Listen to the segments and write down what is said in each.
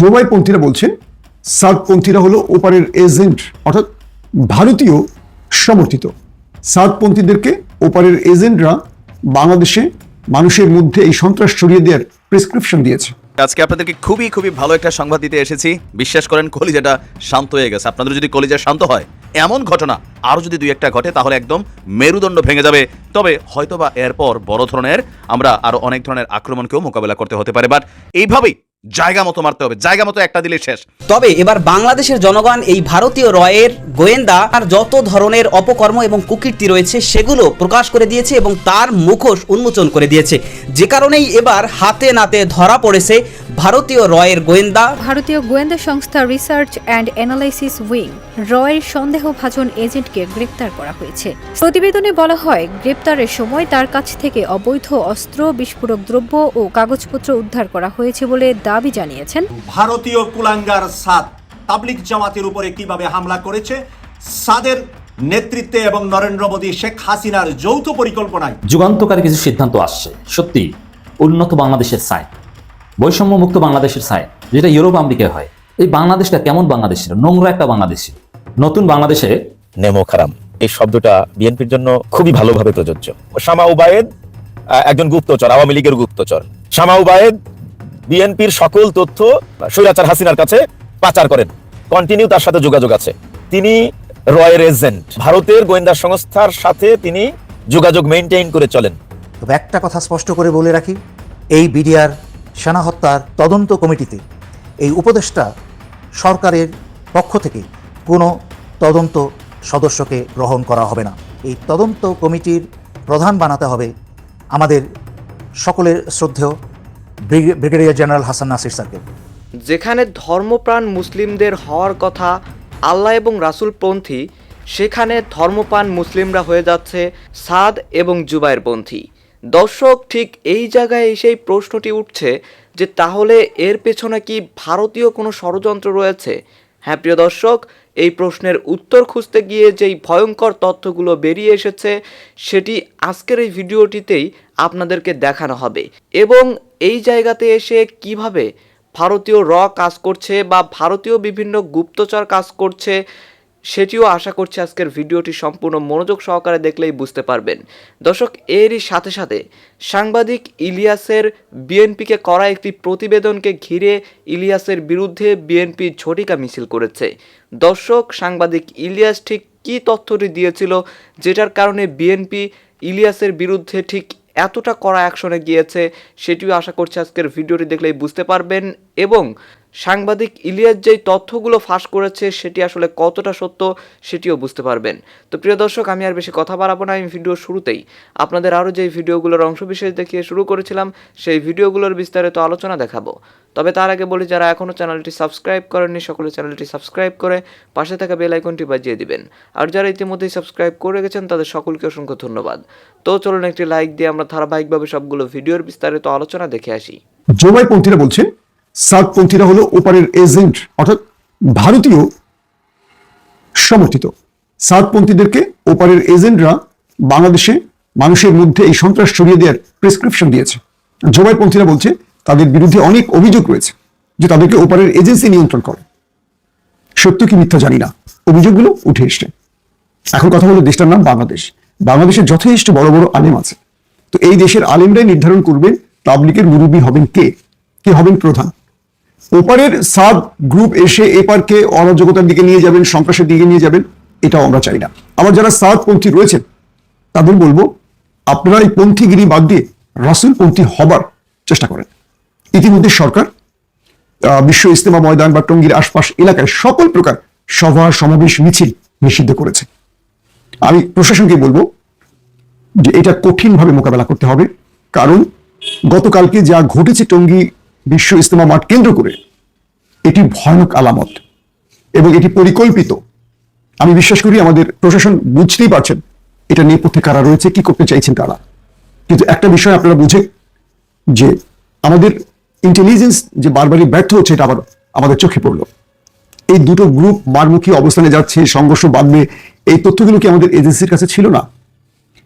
জোবাইপন্থীরা বলছেন সাদপন্থীরা হলো ওপারের এজেন্ট, অর্থাৎ ভারতীয় সমর্থিত। সাদপন্থীদেরকে ওপারের এজেন্টরা বাংলাদেশে মানুষের মধ্যে এই সন্ত্রাস ছড়িয়ে দেওয়ার প্রেসক্রিপশন দিয়েছে। আজকে আপনাদেরকে খুবই খুবই ভালো একটা সংবাদ দিতে এসেছি। বিশ্বাস করেন, কলিজাটা শান্ত হয়ে গেছে। আপনাদের যদি কলিজা শান্ত হয়, এমন ঘটনা আরও যদি দুই একটা ঘটে, তাহলে একদম মেরুদণ্ড ভেঙে যাবে। তবে হয়তোবা এরপর বড় ধরনের আমরা আরও অনেক ধরনের আক্রমণকেও মোকাবেলা করতে হতে পারে। বাট এইভাবেই জায়গা মতো মারতে হবে জায়গা মতো একটা দিলে শেষ। তবে এবার বাংলাদেশের জনগণ এই ভারতীয় রয়ের গোয়েন্দা আর যত ধরনের অপকর্ম এবং কুকীর্তি রয়েছে সেগুলো প্রকাশ করে দিয়েছে এবং তার মুখোশ উন্মোচন করে দিয়েছে। যে কারণেই এবার হাতে নাতে ধরা পড়েছে ভারতীয় রয়ের গোয়েন্দা। ভারতীয় গোয়েন্দা সংস্থা রিসার্চ অ্যান্ড অ্যানালাইসিস উইং রয়ের সন্দেহভাজন এজেন্টকে গ্রেপ্তার করা হয়েছে। প্রতিবেদনে বলা হয় গ্রেপ্তারের সময় তার কাছ থেকে অবৈধ অস্ত্র বিস্ফোরক দ্রব্য ও কাগজপত্র উদ্ধার করা হয়েছে বলে দাবি জানিয়েছেন। ভারতীয় কুলাঙ্গার সাদ তাবলিক জামাতের উপরে কীভাবে হামলা করেছে সাদের নেতৃত্বে এবং নরেন্দ্র মোদী শেখ হাসিনার যৌথ পরিকল্পনায়। যুগান্তকারী কিছু সিদ্ধান্ত আসছে। সত্যি উন্নত বাংলাদেশের সাইন বৈষম্য মুক্ত বাংলাদেশের সাইন যেটা ইউরোপ আমেরিকায় হয়। এই বাংলাদেশটা কেমন বাংলাদেশ ছিল নোংরা একটা বাংলাদেশ ছিল। নতুন বাংলাদেশে নেমো খারাম। এই শব্দটা বিএনপির জন্য খুবই ভালোভাবে প্রযোজ্য। শামা উবায়েদ আহ, একজন গুপ্তচর আওয়ামী লীগের গুপ্তচর। শামা উবায়েদ বিএনপির সকল তথ্য স্বৈরাচার হাসিনার কাছে পাচার করেন। কন্টিনিউ তার সাথে যোগাযোগ আছে। তিনি রয়ের এজেন্ট। ভারতের গোয়েন্দা সংস্থার সাথে তিনি যোগাযোগ মেনটেইন করে চলেন। তবে একটা কথা স্পষ্ট করে বলে রাখি, এই বিডিআর সেনা হত্যার তদন্ত কমিটিতে এই উপদেষ্টা সরকারের পক্ষ থেকে কোনো তদন্ত সদস্যকে গ্রহণ করা হবে না। এই তদন্ত কমিটির প্রধান বানাতে হবে আমাদের সকলের শ্রদ্ধেয় ব্রিগেডিয়ার জেনারেল হাসান নাসির স্যারকে। যেখানে ধর্মপ্রাণ মুসলিমদের হওয়ার কথা আল্লাহ এবং রাসূলপন্থী, সেখানে ধর্মপ্রাণ মুসলিমরা হয়ে যাচ্ছে সাদ এবং জুবাইরপন্থী দর্শক, ঠিক এই জায়গায় এসেই প্রশ্নটি উঠছে যে তাহলে এর পেছনে কি ভারতীয় কোনো ষড়যন্ত্র রয়েছে? হ্যাঁ প্রিয় দর্শক এই প্রশ্নের উত্তর খুঁজতে গিয়ে যেই ভয়ঙ্কর তথ্যগুলো বেরিয়ে এসেছে, সেটি আজকের এই ভিডিওটিতেই আপনাদেরকে দেখানো হবে। এবং এই জায়গাতে এসে কীভাবে ভারতীয় র কাজ করছে বা ভারতীয় বিভিন্ন গুপ্তচর কাজ করছে সেটিও আশা করছি আজকের ভিডিওটি সম্পূর্ণ মনোযোগ সহকারে দেখলেই বুঝতে পারবেন। দর্শক, এরই সাথে সাথে সাংবাদিক ইলিয়াসের বিএনপিকে করা একটি প্রতিবেদনকে ঘিরে ইলিয়াসের বিরুদ্ধে বিএনপি ঝটিকা মিছিল করেছে। দর্শক, সাংবাদিক ইলিয়াস ঠিক কী তথ্যটি দিয়েছিল যেটার কারণে বিএনপি ইলিয়াসের বিরুদ্ধে ঠিক এতটা কড়া অ্যাকশনে গিয়েছে, সেটিও আশা করছি আজকের ভিডিওটি দেখলেই বুঝতে পারবেন এবং সাংবাদিক ইলিয়াস যেই তথ্যগুলো ফাঁস করেছে, সেটি আসলে কতটা সত্য সেটিও বুঝতে পারবেন। তো প্রিয় দর্শক, আমি আর বেশি কথা বাড়াবো না, আমি ভিডিও শুরুতেই আপনাদের আরও যেই ভিডিওগুলোর অংশবিশেষ দেখিয়ে শুরু করেছিলাম, সেই ভিডিওগুলোর বিস্তারিত আলোচনা দেখাবো। তবে তার আগে বলি, যারা এখনও চ্যানেলটি সাবস্ক্রাইব করেননি, সকলে চ্যানেলটি সাবস্ক্রাইব করে পাশে থাকা বেল আইকনটি বাজিয়ে দিবেন। আর যারা ইতিমধ্যেই সাবস্ক্রাইব করে গেছেন তাদের সকলকে অসংখ্য ধন্যবাদ। তো চলুন একটি লাইক দিয়ে আমরা ধারাবাহিকভাবে সবগুলো ভিডিওর বিস্তারিত আলোচনা দেখে আসি। জোবাই জোবাইপন্থীরা বলছেন সাদপন্থীরা হলো ওপারের এজেন্ট, অর্থাৎ ভারতীয় সমর্থিত। সাদপন্থীদেরকে ওপারের এজেন্টরা বাংলাদেশে মানুষের মধ্যে এই সন্ত্রাস ছড়িয়ে দেওয়ার প্রেসক্রিপশন দিয়েছে। জোবাইপন্থীরা বলছে, তাদের বিরুদ্ধে অনেক অভিযোগ রয়েছে যে তাদেরকে ওপারের এজেন্সি নিয়ন্ত্রণ করে। সত্য কি মিথ্যা জানি না। অভিযোগগুলো উঠে এসছে। এখন কথা হলো দেশটার নাম বাংলাদেশ। বাংলাদেশে যথেষ্ট বড় বড় আলেম আছে। তো এই দেশের আলেমরাই নির্ধারণ করবেন তাবলিকের মুরব্বী হবেন কে? কে হবেন প্রধান? ওপারের সাব গ্রুপ এসে এপারকে অরাজকতার দিকে নিয়ে যাবেন, সন্ত্রাসের দিকে নিয়ে যাবেন, এটাও আমরা চাই না। আমার যারা সাদ পন্থী রয়েছেন, তাদের বলব, আপনারা এই পন্থীগিরি বাদ দিয়ে রাসুল পন্থী হবার চেষ্টা করেন। ইতিমধ্যে সরকার বিশ্ব ইস্তেমা ময়দান বা টঙ্গির আশপাশ এলাকায় সকল প্রকার সভা, সমাবেশ, মিছিল নিষিদ্ধ করেছে। আমি প্রশাসনকে বলব যে এটা কঠিনভাবে মোকাবেলা করতে হবে, কারণ গতকালকে যা ঘটেছে টঙ্গী বিশ্ব ইস্তেমা মাঠ কেন্দ্র করে এটি ভয়ানক আলামত এবং এটি পরিকল্পিত। আমি বিশ্বাস করি আমাদের প্রশাসন বুঝতেই পারছেন এটা নেপথ্যে কারা রয়েছে, কি করতে চাইছেন তারা। কিন্তু একটা বিষয় আপনারা বুঝে যে আমাদের ইন্টেলিজেন্স যে বারবারই ব্যর্থ হচ্ছে, এটা আবার আমাদের চোখে পড়ল। এই দুটো গ্রুপ মারমুখী অবস্থানে যাচ্ছে, সংঘর্ষ বাঁধবে, এই তথ্যগুলো কি আমাদের এজেন্সির কাছে ছিল না?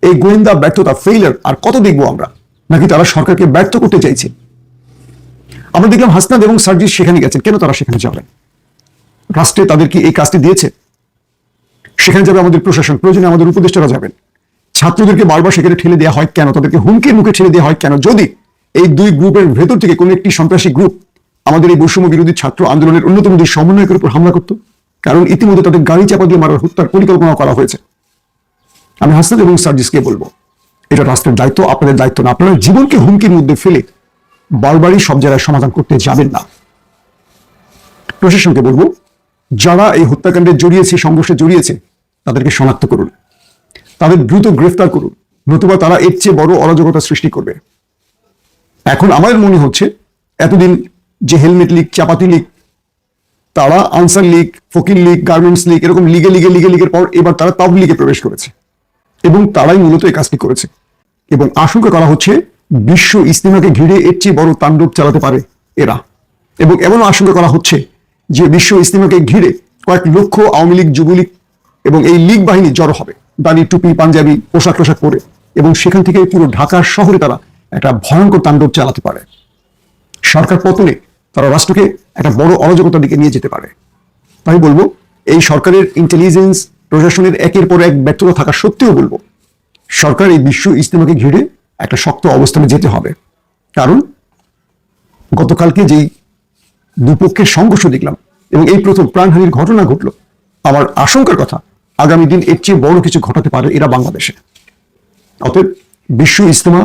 এই গোয়েন্দা ব্যর্থতা ফেইলার আর কত দেখব আমরা? নাকি তারা সরকারকে ব্যর্থ করতে চাইছে? আমরা দেখলাম হাসনাদ এবং সার্জিস সেখানে গেছেন। কেন তারা সেখানে যাবেন রাষ্ট্রে তাদের কি এই কাজটি দিয়েছে? সেখানে যাবে আমাদের প্রশাসন। প্রয়োজনে আমাদের উপদেষ্টারা যাবেন। ছাত্রদেরকে বারবার সেখানে ঠেলে দেওয়া হয় কেন? তাদেরকে হুমকির মুখে ঠেলে দেওয়া হয় কেন? যদি এই দুই গ্রুপের ভেতর থেকে কোনো একটি সন্ত্রাসী গ্রুপ আমাদের এই বৈষম্য বিরোধী ছাত্র আন্দোলনের অন্যতম দুই সমন্বয়কের উপর হামলা করত, কারণ ইতিমধ্যে তাদের গাড়ি চাপা দিয়ে মারার হত্যার পরিকল্পনা করা হয়েছে। আমি হাসনাদ এবং সার্জিসকে বলব, এটা রাষ্ট্রের দায়িত্ব, আপনাদের দায়িত্ব না। আপনারা জীবনকে হুমকির মধ্যে ফেলে বারবারই সব জায়গায় সমাধান করতে যাবেন না। প্রশাসনকে বলব, যারা এই হত্যাকাণ্ডে জড়িয়েছে, সংঘর্ষে জড়িয়েছে, তাদেরকে শনাক্ত করুন। তাদের দ্রুত গ্রেফতার করুন, নতুবা তারা এর চেয়ে বড় অরাজকতা সৃষ্টি করবে। এখন আমার মনে হচ্ছে, এতদিন যে হেলমেট লীগ, চাপাতি লীগ, তারা আনসার লীগ, ফকির লীগ, গার্মেন্টস লীগ, এরকম লিগে লিগে লিগে, লিগের পর এবার তারা তাব লিগে প্রবেশ করেছে। এবং তারাই মূলত এই কাজটি করেছে। এবং আশঙ্কা করা হচ্ছে বিশ্ব ইস্তিমাকে ঘিরে এর চেয়ে বড় তাণ্ডব চালাতে পারে এরা। এবং এমন আশঙ্কা করা হচ্ছে যে বিশ্ব ইস্তিমাকে ঘিরে কয়েক লক্ষ আওয়ামী লীগ, যুবলীগ এবং এই লীগ বাহিনী জড়ো হবে। দাড়ি টুপি, পাঞ্জাবি, পোশাক টোশাক পরে এবং সেখান থেকে পুরো ঢাকা শহরে তারা একটা ভয়ঙ্কর তাণ্ডব চালাতে পারে। সরকার পতনে তারা রাষ্ট্রকে একটা বড় অরাজকতার দিকে নিয়ে যেতে পারে। তাই বলব, এই সরকারের ইন্টেলিজেন্স প্রশাসনের একের পর এক ব্যর্থতা থাকা সত্ত্বেও বলব, সরকার এই বিশ্ব ইস্তেমাকে ঘিরে একটা শক্ত অবস্থানে যেতে হবে। কারণ গতকালকে যেই দুপক্ষের সংঘর্ষ দেখলাম এবং এই প্রথম প্রাণহানির ঘটনা ঘটলো, আমার আশঙ্কার কথা আগামী দিন এর চেয়ে বড় কিছু ঘটাতে পারে এরা বাংলাদেশে। অতএব বিশ্ব ইস্তেমা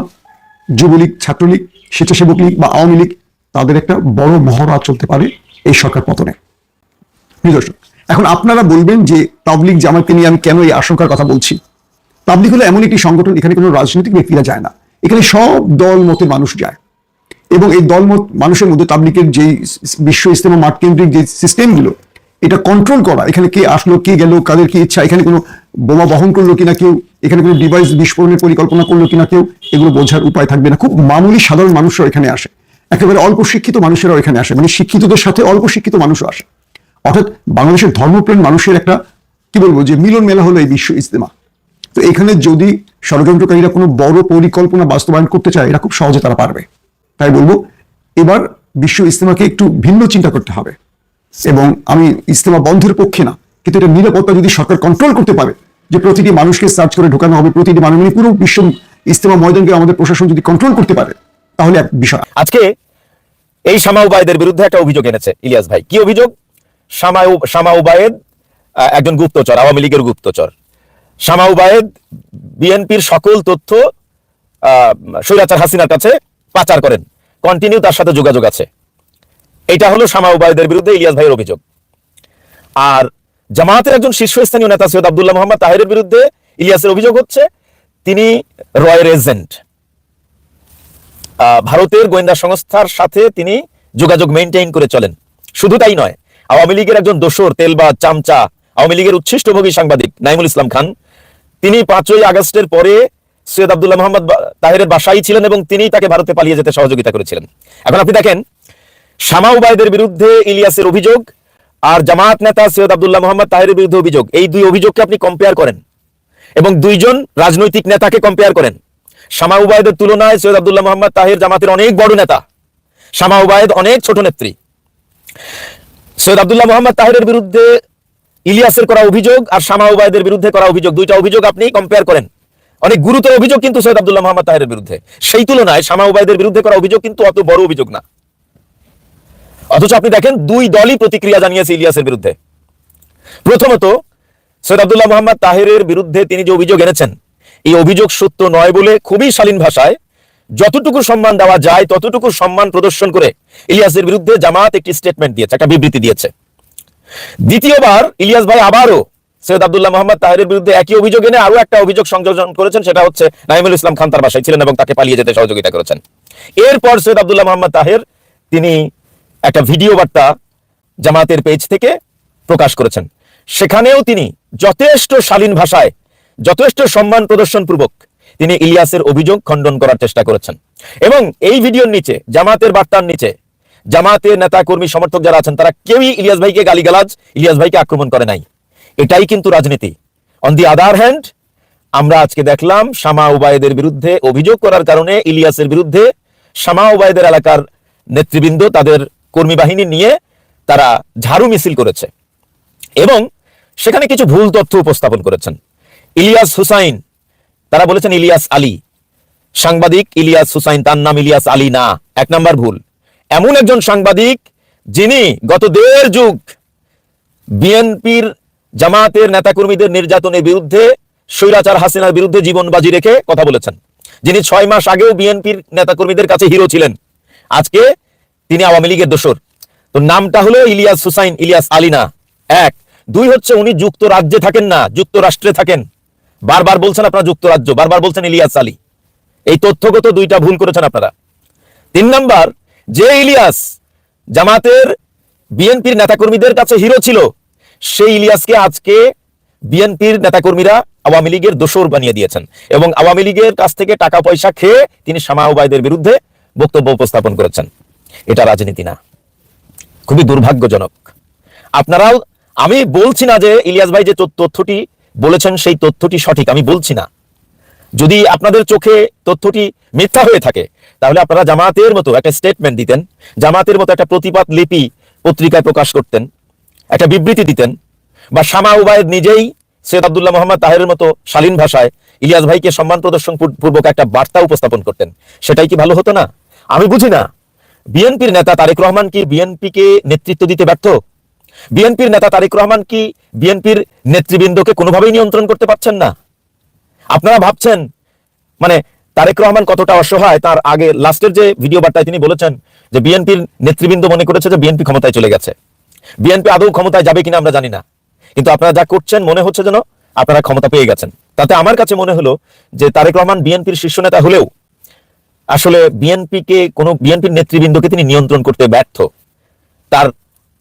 যুবলীগ, ছাত্রলীগ, স্বেচ্ছাসেবক লীগ বা আওয়ামী লীগ, তাদের একটা বড় মহড়া চলতে পারে এই সরকার পতনে। প্রিয় এখন আপনারা বলবেন যে তাবলিগ জামাতকে নিয়ে আমি কেন এই আশঙ্কার কথা বলছি? তাবলিগ হলো এমন একটি সংগঠন, এখানে কোনো রাজনৈতিক ব্যক্তিরা যায় না। এখানে সব দল মতের মানুষ যায়। এবং এই দলমত মানুষের মধ্যে তাবলিকের যে বিশ্ব ইস্তেমা মাঠ কেন্দ্রিক যে সিস্টেমগুলো, এটা কন্ট্রোল করা। এখানে কে আসলো, কে গেল, কাদের কি ইচ্ছা, এখানে কোনো বোমা বহন করল কিনা কেউ, এখানে কোনো ডিভাইস বিস্ফোরণের পরিকল্পনা করল কিনা কেউ, এগুলো বোঝার উপায় থাকবে না। খুব মামুলি সাধারণ মানুষরা এখানে আসে। একেবারে অল্প শিক্ষিত মানুষেরাও এখানে আসে। মানে শিক্ষিতদের সাথে অল্প শিক্ষিত মানুষও আসে। অর্থাৎ বাংলাদেশের ধর্মপ্রেম মানুষের একটা, কি বলব, যে মিলন মেলা হলো এই বিশ্ব ইস্তেমা তো এখানে যদি ষড়যন্ত্রকারীরা কোনো বড় পরিকল্পনা বাস্তবায়ন করতে চায় এরা খুব সহজে তারা পারবে। তাই বলব এবার বিশ্ব ইস্তেমাকে একটু ভিন্ন চিন্তা করতে হবে। এবং আমি ইস্তেমা বন্ধের পক্ষে না কিন্তু এটা নিরাপত্তা যদি সরকার কন্ট্রোল করতে পারে যে প্রতিটি মানুষকে সার্চ করে ঢোকানো হবে প্রতিটি মানুষ মানে পুরো বিশ্ব ইস্তেমা ময়দানকে আমাদের প্রশাসন যদি কন্ট্রোল করতে পারে তাহলে এক বিষয়। আজকে এই শামা উবায়দের বিরুদ্ধে একটা অভিযোগ এনেছে ইলিয়াস ভাই। কি অভিযোগ? শামা উ- শামা উবায়েদ আহ, একজন গুপ্তচর আওয়ামী লীগের গুপ্তচর। শামা উবায়েদ বিএনপির সকল তথ্য আহ, স্বৈরাচার হাসিনার কাছে পাচার করেন। কন্টিনিউ তার সাথে যোগাযোগ আছে। এটা হলো শামা উবায়দের বিরুদ্ধে ইলিয়াস ভাইয়ের অভিযোগ। আর জামায়াতের একজন শীর্ষস্থানীয় নেতা সৈয়দ আব্দুল্লাহ মোহাম্মদ তাহেরের বিরুদ্ধে ইলিয়াসের অভিযোগ হচ্ছে তিনি রয়ের এজেন্ট। ভারতের গোয়েন্দা সংস্থার সাথে তিনি যোগাযোগ মেনটেইন করে চলেন। শুধু তাই নয় আওয়ামী লীগের একজন দোসর তেলবাজ চামচা আওয়ামী লীগের উচ্ছিষ্টভোগী সাংবাদিক নাইমুল ইসলাম খান তিনি পাঁচই আগস্টের পরে সৈয়দ আব্দুল্লাহ মোহাম্মদ তাহেরের বাসায় ছিলেন এবং তিনি তাকে ভারতে পালিয়ে যেতে সহযোগিতা করেছিলেন। এখন আপনি দেখেন, শামা উবায়দের বিরুদ্ধে ইলিয়াসের অভিযোগ আর জামাত নেতা সৈয়দ আবদুল্লাহ মোহাম্মদ তাহেরের বিরুদ্ধে অভিযোগ, এই দুই অভিযোগকে আপনি কম্পেয়ার করেন এবং দুইজন রাজনৈতিক নেতাকে কম্পেয়ার করেন। শামা উবায়দের তুলনায় সৈয়দ আব্দুল্লাহ মোহাম্মদ তাহের জামাতের অনেক বড় নেতা। শামা উবায়দ অনেক ছোট নেত্রী। সৈয়দ আবদুল্লাহ মোহাম্মদ তাহেরের বিরুদ্ধে ইলিয়াসের করা অভিযোগ আর শামা উবায়দের বিরুদ্ধে করা অভিযোগ, দুইটা অভিযোগ আপনি কম্পেয়ার করেন। অনেক গুরুতর অভিযোগ কিন্তু সৈয়দ আব্দুল্লাহ মোহাম্মদ তাহেরের বিরুদ্ধে। সেই তুলনায় শামা উবায়দের বিরুদ্ধে করা অভিযোগ কিন্তু অত বড় অভিযোগ না। অথচ আপনি দেখেন, দুই দলই প্রতিক্রিয়া জানিয়েছে ইলিয়াসের বিরুদ্ধে। প্রথমত, সৈয়দ আব্দুল্লাহ মোহাম্মদ তাহেরের বিরুদ্ধে তিনি যে অভিযোগ এনেছেন, এই অভিযোগ সত্য নয় বলে খুবই শালীন ভাষায় যতটুকু সম্মান দেওয়া যায়, ততটুকু সম্মান প্রদর্শন করে ইলিয়াসের বিরুদ্ধে জামাত একটি স্টেটমেন্ট দিয়েছে, একটা বিবৃতি দিয়েছে। দ্বিতীয়বার ইলিয়াস ভাই আবারও সৈয়দ আব্দুল্লাহ মোহাম্মদ তাহেরের বিরুদ্ধে একই অভিযোগ এনে আরও একটা অভিযোগ সংযোজন করেছেন, সেটা হচ্ছে নাইমুল ইসলাম খান তার বাসায় ছিলেন এবং তাকে পালিয়ে যেতে সহযোগিতা করেছেন। এরপর সৈয়দ আব্দুল্লাহ মোহাম্মদ তাহের তিনি একটা ভিডিও বার্তা জামাতের পেজ থেকে প্রকাশ করেছেন। সেখানেও তিনি যথেষ্ট শালীন ভাষায়, যথেষ্ট সম্মান প্রদর্শন পূর্বক তিনি ইলিয়াসের অভিযোগ খণ্ডন করার চেষ্টা করেছেন। এবং এই ভিডিওর নিচে জামাতের বার্তার নিচে জামাতের নেতা কর্মী সমর্থক যারা আছেন, তারা কেউই ইলিয়াস ভাইকে গালিগালাজ, ইলিয়াস ভাইকে আক্রমণ করে নাই। এটাই কিন্তু রাজনীতি। অন দি আদার হ্যান্ড আমরা আজকে দেখলাম শামা উবায়েদের বিরুদ্ধে অভিযোগ করার কারণে ইলিয়াসের বিরুদ্ধে শামা উবায়েদের এলাকার নেতৃবৃন্দ, তাদের কর্মী বাহিনী নিয়ে তারা ঝাড়ু মিছিল করেছে এবং সেখানে কিছু ভুল তথ্য উপস্থাপন করেছেন। ইলিয়াস হুসাইন, তারা বলেছেন ইলিয়াস আলী। সাংবাদিক ইলিয়াস হুসাইন, তার নাম ইলিয়াস আলী না। এক নাম্বার ভুল। এমন একজন সাংবাদিক যিনি গত দেড় যুগ বিএনপির জামাতের নেতাকর্মীদের নির্যাতনের বিরুদ্ধে, স্বৈরাচার হাসিনার বিরুদ্ধে জীবন বাজি রেখে কথা বলেছেন। যিনি ছয় মাস আগেও বিএনপির নেতাকর্মীদের কাছে হিরো ছিলেন। আজকে তিনি আওয়ামী লীগের দোসর তো নামটা হলো ইলিয়াস হুসাইন, ইলিয়াস আলিনা। এক। দুই হচ্ছে উনি যুক্তরাজ্যে থাকেন না, যুক্তরাষ্ট্রে থাকেন। বারবার বলছেন আপনারা যুক্তরাজ্য, বারবার বলছেন ইলিয়াস আলী। এই তথ্যগত দুইটা ভুল করেছেন আপনারা। তিন নাম্বার যে ইলিয়াস জামাতের বিএনপির নেতাকর্মীদের কাছে হিরো ছিল, সেই ইলিয়াসকে আজকে বিএনপির নেতাকর্মীরা আওয়ামী লীগের দোসর বানিয়ে দিয়েছেন এবং আওয়ামী লীগের কাছ থেকে টাকা পয়সা খেয়ে তিনি শামা ওবায়দের বিরুদ্ধে বক্তব্য উপস্থাপন করেছেন। এটা রাজনীতি না। খুবই দুর্ভাগ্যজনক। আপনারাও, আমি বলছি না যে ইলিয়াস ভাই যে তথ্যটি বলেছেন, সেই তথ্যটি সঠিক, আমি বলছি না। যদি আপনাদের চোখে তথ্যটি মিথ্যা হয়ে থাকে, তাহলে আপনারা জামাতের মতো একটা স্টেটমেন্ট দিতেন জামাতের মতো একটা প্রতিবাদ লিপি পত্রিকায় প্রকাশ করতেন, একটা বিবৃতি দিতেন, বা শামা উবায়দ নিজেই সৈয়দ আব্দুল্লাহ মোহাম্মদ তাহেরের মতো শালীন ভাষায় ইলিয়াস ভাইকে সম্মান প্রদর্শন পূর্বক একটা বার্তা উপস্থাপন করতেন। সেটাই কি ভালো হতো না? আমি বুঝি না। বিএনপির নেতা তারেক রহমান কি বিএনপিকে নেতৃত্ব দিতে ব্যর্থ? বিএনপির নেতা তারেক রহমান কি বিএনপির নেতৃবৃন্দকে কোনোভাবেই নিয়ন্ত্রণ করতে পারছেন না? আপনারা ভাবছেন মানে তারেক রহমান কতটা অসহায়, তার আগে লাস্টের যে ভিডিও বার্তায় তিনি বলেছেন যে বিএনপির নেতৃবৃন্দ মনে করেছে যে বিএনপি ক্ষমতায় চলে গেছে। বিএনপি আদৌ ক্ষমতায় যাবে কিনা আমরা জানি না। কিন্তু আপনারা যা করছেন মনে হচ্ছে যেন আপনারা ক্ষমতা পেয়ে গেছেন। তাতে আমার কাছে মনে হলো যে তারেক রহমান বিএনপির শীর্ষ নেতা হলেও আসলে বিএনপিকে কোনো বিএনপির নেতৃবৃন্দকে তিনি নিয়ন্ত্রণ করতে ব্যর্থ। তার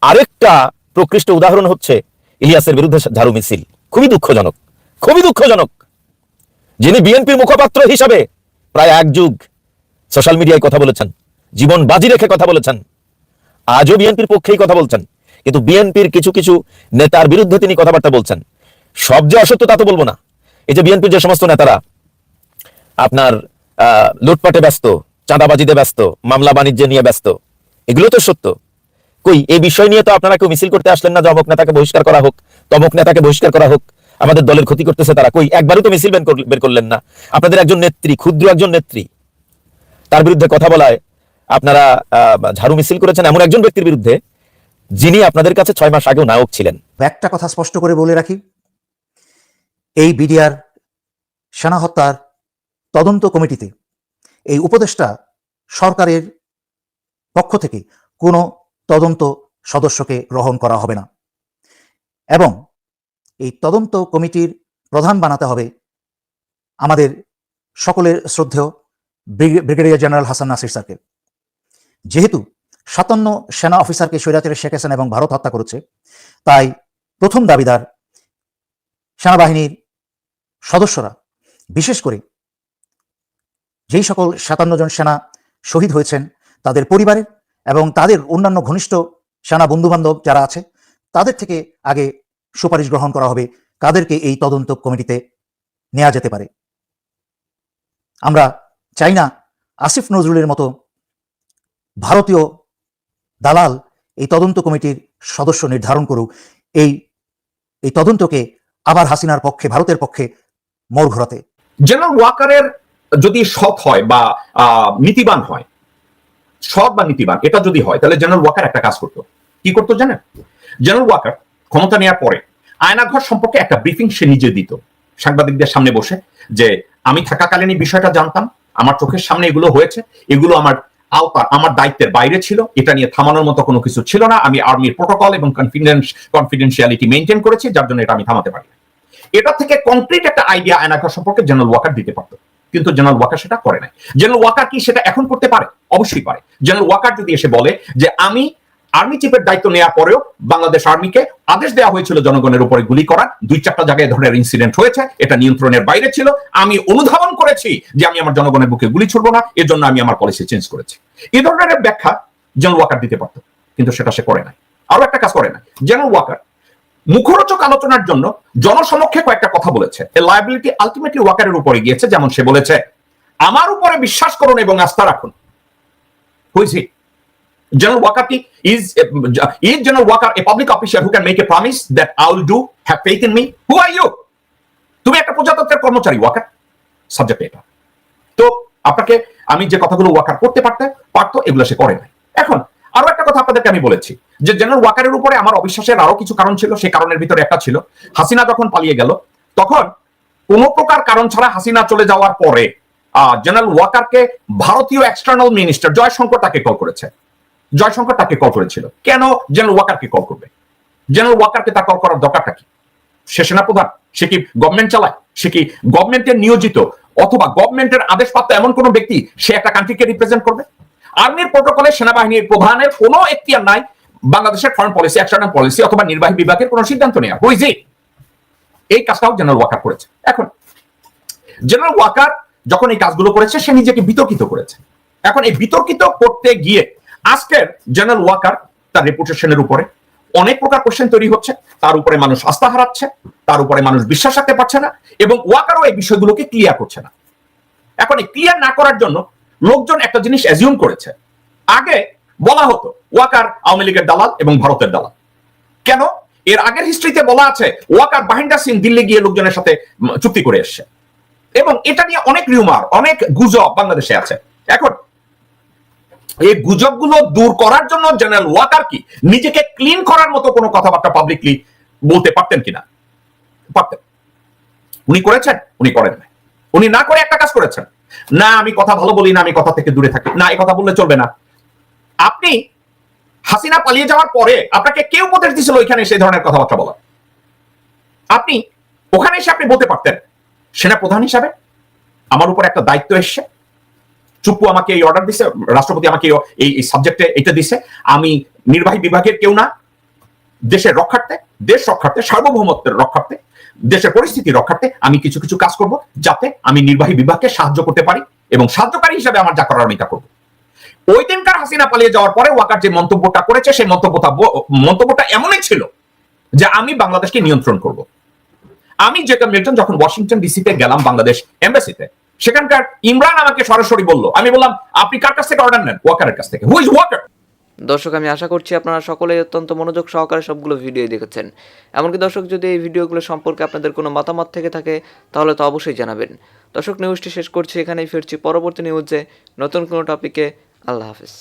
আরেকটা প্রকৃষ্ট উদাহরণ হচ্ছে ইলিয়াসের বিরুদ্ধে ঝাড়ু মিছিল। খুবই দুঃখজনক খুবই দুঃখজনক। যিনি বিএনপির মুখপাত্র হিসাবে প্রায় এক যুগ সোশ্যাল মিডিয়ায় কথা বলেছেন, জীবন বাজি রেখে কথা বলেছেন, আজও বিএনপির পক্ষেই কথা বলছেন, কিন্তু বিএনপির কিছু কিছু নেতার বিরুদ্ধে তিনি কথাবার্তা বলছেন। সব যে অসত্য তা তো বলব না। এই যে বিএনপির যে সমস্ত নেতারা, আপনার লুটপাটে ব্যস্ত, চাঁদাবাজিতে ব্যস্ত, মামলা বাণিজ্য নিয়ে ব্যস্ত, এগুলো তো সত্য। কই এই বিষয় নিয়ে তো আপনারা কেউ মিছিল করতে আসলেন না, যে অমুক নেতাকে বহিষ্কার করা হোক, তমক নেতাকে বহিষ্কার করা হোক। আমাদের দলের ক্ষতি করতেছে তারা। কই? একবারও তো মিছিল বের করলেন না। আপনাদের একজন নেত্রী, ক্ষুদ্র একজন নেত্রী, তার বিরুদ্ধে কথা বলায় আপনারা ঝাড়ু মিছিল করেছেন এমন একজন ব্যক্তির বিরুদ্ধে যিনি আপনাদের কাছে ছয় মাস আগেও নায়ক ছিলেন। একটা কথা স্পষ্ট করে বলে রাখি। এই বিডিআর সেনা হত্যার তদন্ত কমিটিতে এই উপদেষ্টা সরকারের পক্ষ থেকে কোনো তদন্ত সদস্যকে গ্রহণ করা হবে না। এবং এই তদন্ত কমিটির প্রধান বানাতে হবে আমাদের সকলের শ্রদ্ধেয় ব্রিগে- ব্রিগেডিয়ার জেনারেল হাসান নাসির স্যারকে। যেহেতু সাতান্ন সেনা অফিসারকে স্বৈরাচারের শেখ এবং ভারত হত্যা করেছে, তাই প্রথম দাবিদার সেনাবাহিনীর সদস্যরা, বিশেষ করে যেই সকল সাতান্ন জন সেনা শহীদ হয়েছেন, তাদের পরিবারের এবং তাদের অন্যান্য ঘনিষ্ঠ সেনা বন্ধুবান্ধব যারা আছে, তাদের থেকে আগে সুপারিশ গ্রহণ করা হবে কাদেরকে এই তদন্ত কমিটিতে নেওয়া যেতে পারে। আমরা চাই না আসিফ নজরুলের মতো ভারতীয় দালাল এই তদন্ত কমিটির সদস্য নির্ধারণ করুক। এই এই তদন্তকে আবার হাসিনার পক্ষে, ভারতের পক্ষে মোড় ঘোরাতে জেনারেল ওয়াকারের যদি সৎ হয় বা নীতিবান হয়, সৎ বা নীতিবান, এটা যদি হয়, তাহলে জেনারেল ওয়াকার একটা কাজ করতো। কি করতো জানেন? জেনারেল ওয়াকার ক্ষমতা নেওয়ার পরে আয়নাঘর সম্পর্কে একটা ব্রিফিং সে নিজে দিত। সাংবাদিকদের সামনে বসে যে, আমি থাকাকালীন এই বিষয়টা জানতাম। আমার চোখের সামনে এগুলো হয়েছে। এগুলো আমার আওতার, আমার দায়িত্বের বাইরে ছিল। এটা নিয়ে থামানোর মতো কোনো কিছু ছিল না। আমি আর্মির প্রোটোকল এবং কনফিডেন্স কনফিডেন্সিয়ালিটি মেনটেন করেছি, যার জন্য এটা আমি থামাতে পারি। এটা থেকে কংক্রিট একটা আইডিয়া আয়নাঘর সম্পর্কে জেনারেল ওয়াকার দিতে পারতো। কিন্তু জেনারেল ওয়াকার সেটা করে নাই। জেনারেল ওয়াকার কি সেটা এখন করতে পারে? অবশ্যই পারে। জেনারেল ওয়াকার যদি এসে বলে যে, আমি আর্মি চিফের দায়িত্ব নেওয়ার পরেও বাংলাদেশ আর্মিকে আদেশ দেওয়া হয়েছিল জনগণের উপরে গুলি করা। দুই চারটা জায়গায় ধরনের ইনসিডেন্ট হয়েছে। এটা নিয়ন্ত্রণের বাইরে ছিল। আমি অনুধাবন করেছি যে আমি আমার জনগণের বুকে গুলি ছুড়বো না। এর জন্য আমি আমার পলিসি চেঞ্জ করেছি। এই ধরনের ব্যাখ্যা জেনারেল ওয়াকার দিতে পারতো, কিন্তু সেটা সে করে নাই। আরও একটা কাজ করে না জেনারেল ওয়াকার মুখরোচক আলোচনার জন্য জনসমক্ষে কয়েকটা কথা বলেছে। লায়াবিলিটি আলটিমেটলি ওয়াকারের উপরে গিয়েছে, যেমন সে বলেছে, আমার উপরে বিশ্বাস করুন এবং আস্থা রাখুন। Who's General Walker is is General Walker a public official who can make a promise that I will do, have faith in me? Who are you? তুমি একটা প্রজাতন্ত্রের কর্মচারী ওয়াকার সাবজেক্ট এটা তো আপনাকে আমি যে কথাগুলো ওয়াকার করতে পারতে পারতো এগুলো সে করে নাই। এখন আরও একটা কথা আপনাদেরকে আমি বলেছি যে জেনারেল ওয়াকারের উপরে আমার অবিশ্বাসের আরও কিছু কারণ ছিল সেই কারণের ভিতরে একটা ছিল। হাসিনা যখন পালিয়ে গেল তখন কোন প্রকার কারণ ছাড়া হাসিনা চলে যাওয়ার পরে জেনারেল ওয়াকারকে ভারতীয় এক্সটার্নাল মিনিস্টার জয়শঙ্কর তাকে কল করেছে। জয়শঙ্কর তাকে কল করেছিল। কেন জেনারেল ওয়াকারকে কল করবে? জেনারেল ওয়াকারকে তার কল করার দরকারটা কি? সে সেনাপ্রধান, সে কি গভর্নমেন্ট চালায়? সে কি গভর্নমেন্টের নিয়োজিত? অথবা গভর্নমেন্টের আদেশপ্রাপ্ত এমন কোন ব্যক্তি সে একটা কান্ট্রিকে রিপ্রেজেন্ট করবে? আর্মির প্রোটোকলে সেনাবাহিনীর প্রধানের কোনো এখতিয়ার নাই। বাংলাদেশের ফরেন পলিসি এক্সটার্নাল পলিসি অথবা নির্বাহী বিভাগের কোনো সিদ্ধান্ত নেওয়া হুইজ এই কাজটাও জেনারেল ওয়াকার করেছে। এখন জেনারেল ওয়াকার যখন এই কাজগুলো করেছে, সে নিজেকে বিতর্কিত করেছে। এখন এই বিতর্কিত করতে গিয়ে আজকের জেনারেল ওয়াকার তার রেপুটেশনের উপরে অনেক প্রকার কোশ্চেন তৈরি হচ্ছে, তার উপরে মানুষ আস্থা হারাচ্ছে, তার উপরে মানুষ বিশ্বাস রাখতে পারছে না এবং ওয়াকারও এই বিষয়গুলোকে ক্লিয়ার করছে না। এখন এই ক্লিয়ার না করার জন্য লোকজন একটা জিনিস অ্যাজিউম করেছে। আগে বলা হতো ওয়াকার আওয়ামী লীগের দালাল এবং ভারতের দালাল। কেন? এর আগের হিস্ট্রিতে বলা আছে ওয়াকার বাহিন্দা সিং দিল্লি গিয়ে লোকজনের সাথে চুক্তি করে এসছে। এবং এটা নিয়ে অনেক রিউমার অনেক গুজব বাংলাদেশে আছে। এখন এই গুজবগুলো দূর করার জন্য জেনারেল ওয়াকার কি নিজেকে ক্লিন করার মতো কোনো কথাবার্তা পাবলিকলি বলতে পারতেন কিনা? পারতেন। উনি করেছেন, উনি করেন না উনি না করে একটা কাজ করেছেন। না, আমি কথা ভালো বলি না, আমি কথা থেকে দূরে থাকি। না এই কথা বললে চলবে না। আপনি হাসিনা পালিয়ে যাওয়ার পরে আপনাকে কেউ উপদেশ দিছিল ওইখানে সেই ধরনের কথাবার্তা বলা আপনি ওখানে এসে আপনি বলতে পারতেন সেনা প্রধান হিসাবে? আমার উপর একটা দায়িত্ব এসছে। চুপ্পু আমাকে এই অর্ডার দিছে, রাষ্ট্রপতি আমাকে এই এই সাবজেক্টে এটা দিছে। আমি নির্বাহী বিভাগের কেউ না, দেশের রক্ষার্থে, দেশ রক্ষার্থে, সার্বভৌমত্বের রক্ষার্থে, দেশের পরিস্থিতি রক্ষার্থে আমি কিছু কিছু কাজ করব যাতে আমি নির্বাহী বিভাগকে সাহায্য করতে পারি এবং সাহায্যকারী হিসাবে আমার যা করার আমি তা করব। ওই দিনকার হাসিনা পালিয়ে যাওয়ার পরে ওয়াকার যে মন্তব্যটা করেছে, সেই মন্তব্যটা মন্তব্যটা এমনই ছিল যে আমি বাংলাদেশকে নিয়ন্ত্রণ করব। আমি যেটা মিল্টন যখন ওয়াশিংটন ডিসিতে গেলাম বাংলাদেশ এম্বাসিতে সেখানকার ইমরান আমাকে সরাসরি বলল। আমি বললাম, আপনি কার কাছ থেকে অর্ডার নেন? ওয়াকারের কাছ থেকে। হু ইজ ওয়াকার দর্শক, আমি আশা করছি আপনারা সকলে অত্যন্ত মনোযোগ সহকারে সবগুলো ভিডিও দেখেছেন। এমনকি দর্শক, যদি এই ভিডিওগুলো সম্পর্কে আপনাদের কোনো মতামত থেকে থাকে, তাহলে তো অবশ্যই জানাবেন। দর্শক নিউজটি শেষ করছি এখানেই, ফিরছি পরবর্তী নিউজে নতুন কোনো টপিকে আল্লাহ হাফিজ।